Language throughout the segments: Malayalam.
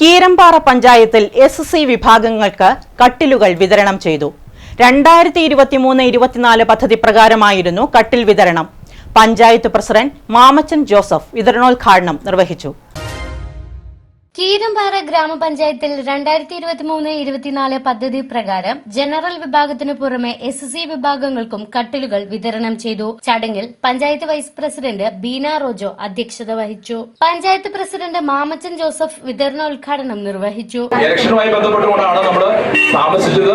കീരമ്പാറ പഞ്ചായത്തിൽ എസ് സി വിഭാഗങ്ങൾക്ക് കട്ടിലുകൾ വിതരണം ചെയ്തു. രണ്ടായിരത്തി ഇരുപത്തിമൂന്ന് ഇരുപത്തിനാല് പദ്ധതി പ്രകാരമായിരുന്നു കട്ടിൽ വിതരണം. പഞ്ചായത്ത് പ്രസിഡന്റ് മാമച്ചൻ ജോസഫ് വിതരണോദ്ഘാടനം നിർവഹിച്ചു. കീരമ്പാറ ഗ്രാമപഞ്ചായത്തിൽ രണ്ടായിരത്തി ഇരുപത്തി മൂന്ന് ഇരുപത്തിനാല് പദ്ധതി പ്രകാരം ജനറൽ വിഭാഗത്തിനു പുറമെ എസ് സി വിഭാഗങ്ങൾക്കും കട്ടിലുകൾ വിതരണം ചെയ്തു. ചടങ്ങിൽ പഞ്ചായത്ത് വൈസ് പ്രസിഡന്റ് ബീന റോജോ അധ്യക്ഷത വഹിച്ചു. പഞ്ചായത്ത് പ്രസിഡന്റ് മാമച്ചൻ ജോസഫ് വിതരണോദ്ഘാടനം നിർവഹിച്ചു. ഇലക്ഷനുമായി ബന്ധപ്പെട്ടുകൊണ്ടാണ് നമ്മൾ താമസിച്ചത്.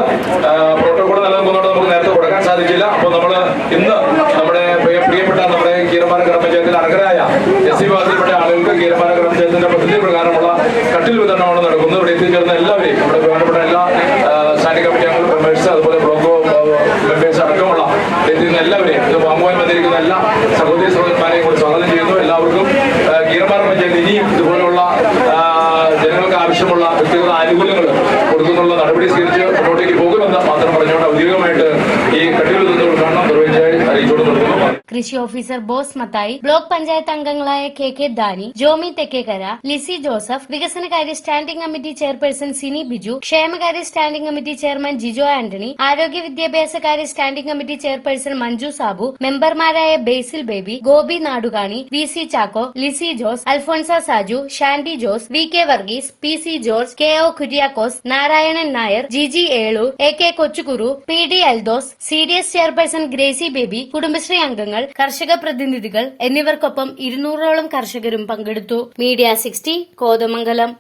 പ്രോട്ടോകോൾ നിലനിൽക്കുന്നതുകൊണ്ട് നമുക്ക് നേരത്തെ കൊടുക്കാൻ സാധിച്ചില്ല. അപ്പോൾ നമ്മൾ ഇന്ന് നമ്മുടെ പ്രിയപ്പെട്ട നമ്മുടെ കീരമ്പാറ ഗ്രാമപഞ്ചായത്തിൽ അർഹരായ എസ് സി വിഭാഗത്തിൽപ്പെട്ട ആളുകൾക്ക് കീരമ്പാറ ഗ്രാമപഞ്ചായത്തിന്റെ പദ്ധതി പ്രകാരമുള്ള എത്തിച്ചേർന്ന എല്ലാവരെയും നമ്മുടെ ബഹുമാനപ്പെട്ട എല്ലാ സ്റ്റാൻഡിംഗ് കമ്മിറ്റി അംഗങ്ങൾ മെമ്പേഴ്സ് അതുപോലെ ബ്ലോക്ക് മെമ്പേഴ്സ് അടക്കമുള്ള എത്തിയിരുന്ന എല്ലാവരെയും ഇത് വാങ്ങുവാൻ വന്നിരിക്കുന്ന എല്ലാ സഹോദരി സഹോദരന്മാരെയും കൂടി സ്വാഗതം ചെയ്യുന്നു. എല്ലാവർക്കും കീരമ്പാറ പഞ്ചായത്ത് ഇനിയും ഇതുപോലുള്ള ആ, ജനങ്ങൾക്ക് ആവശ്യമുള്ള വ്യക്തിഗത ആനുകൂല്യങ്ങൾ കൊടുക്കുന്നുള്ള നടപടി സ്വീകരിച്ച് മുന്നോട്ടേക്ക് പോകുമെന്ന് കൃഷി ഓഫീസർ ബോസ് മത്തായി ബ്ലോക്ക് പഞ്ചായത്ത് അംഗങ്ങളായ കെ കെ ദാനി ജോമി തെക്കേക്കര ലിസി ജോസഫ് വികസനകാര്യ standing committee chairperson Sini Biju ക്ഷേമകാര്യ standing committee chairman Jijo Antony ആരോഗ്യ വിദ്യാഭ്യാസകാര്യ standing committee chairperson Manju Sabu മെമ്പർമാരായ Basil Baby Gopi Nadukani V C Chacko Lissy Jose Alphonsa Saju Shandy Jose V K Varghese P C George K O Kuriakose Narayanan Nair G G Elu A K Kochukuru P D Aldos C D S chairperson Gracy Baby Kudumbashree അംഗങ്ങൾ കർഷക പ്രതിനിധികൾ എന്നിവർക്കൊപ്പം ഇരുന്നൂറോളം കർഷകരും പങ്കെടുത്തു. Media sixty Kothamangalam.